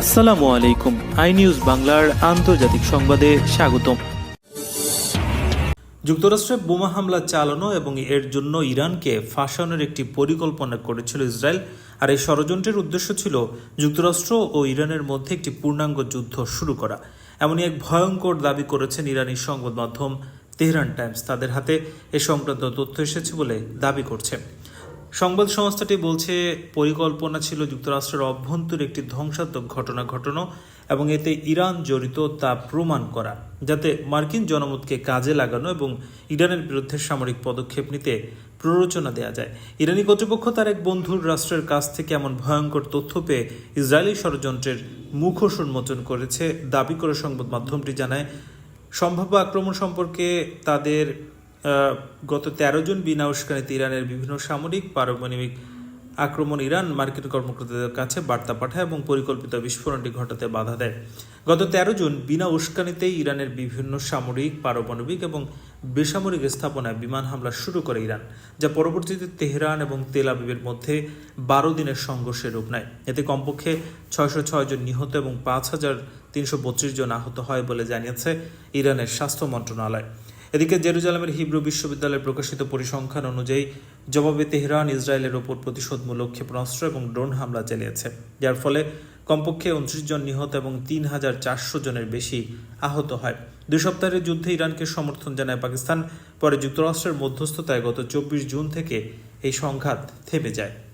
আসসালামু আলাইকুম। I news বাংলার আন্তর্জাতিক সংবাদে স্বাগতম। যুক্তরাষ্ট্রে বোমা হামলা চালানো এবং এর জন্য ইরানকে ফাঁসানোর একটি পরিকল্পনা করেছিল ইসরায়েল। আর এই ষড়যন্ত্রের উদ্দেশ্য ছিল যুক্তরাষ্ট্র ও ইরানের মধ্যে একটি পূর্ণাঙ্গ যুদ্ধ শুরু করা। এমনই এক ভয়ঙ্কর দাবি করেছেন ইরানি সংবাদ মাধ্যম তেহরান টাইমস। তাদের হাতে এ সংক্রান্ত তথ্য এসেছে বলে দাবি করছে। সংবাদ সংস্থাটি বলছে, পরিকল্পনা ছিল যুক্তরাষ্ট্রের অভ্যন্তরে একটি ধ্বংসাত্মক ঘটনা ঘটানো এবং এতে ইরান জড়িত তা প্রমাণ করা, যাতে মার্কিন জনমতকে কাজে লাগানো এবং ইরানের বিরুদ্ধে সামরিক পদক্ষেপ নিতে প্ররোচনা দেওয়া যায়। ইরানি কর্তৃপক্ষ তার এক বন্ধুর রাষ্ট্রের কাছ থেকে এমন ভয়ঙ্কর তথ্য পেয়ে ইসরায়েলি ষড়যন্ত্রের মুখোশ উন্মোচন করেছে। দাবি করে সংবাদ মাধ্যমটি জানায়, সম্ভাব্য আক্রমণ সম্পর্কে তাদের গত তেরো জন বিনা উস্কানিতে ইরানের বিভিন্ন সামরিক, পারমাণবিক আক্রমণ ইরান মার্কিন কর্মকর্তাদের কাছে বার্তা পাঠায় এবং পরিকল্পিত বিস্ফোরণটি ঘটাতে বাধা দেয়। গত তেরো জন বিনা উস্কানিতেই ইরানের বিভিন্ন সামরিক, পারমাণবিক এবং বেসামরিক স্থাপনায় বিমান হামলা শুরু করে ইরান, যা পরবর্তীতে তেহরান এবং তেল আবিবের মধ্যে বারো দিনের সংঘর্ষের রূপ নেয়। এতে কমপক্ষে ছয়শো ছয় জন নিহত এবং পাঁচ হাজার তিনশো বত্রিশ জন আহত হয় বলে জানিয়েছে ইরানের স্বাস্থ্য মন্ত্রণালয়। এদিকে জেরুজালেমের হিব্রু বিশ্ববিদ্যালয়ে প্রকাশিত পরিসংখ্যান অনুযায়ী, জবাবে তেহরান ইসরায়েলের ওপর প্রতিশোধমূলক ক্ষেপণাস্ত্র এবং ড্রোন হামলা চালিয়েছে, যার ফলে কমপক্ষে উনত্রিশ জন নিহত এবং তিন হাজার চারশো জনের বেশি আহত হয়। দুই সপ্তাহের যুদ্ধে ইরানকে সমর্থন জানায় পাকিস্তান, পরে যুক্তরাষ্ট্রের মধ্যস্থতায় গত চব্বিশ জুন থেকে এই সংঘাত থেমে যায়।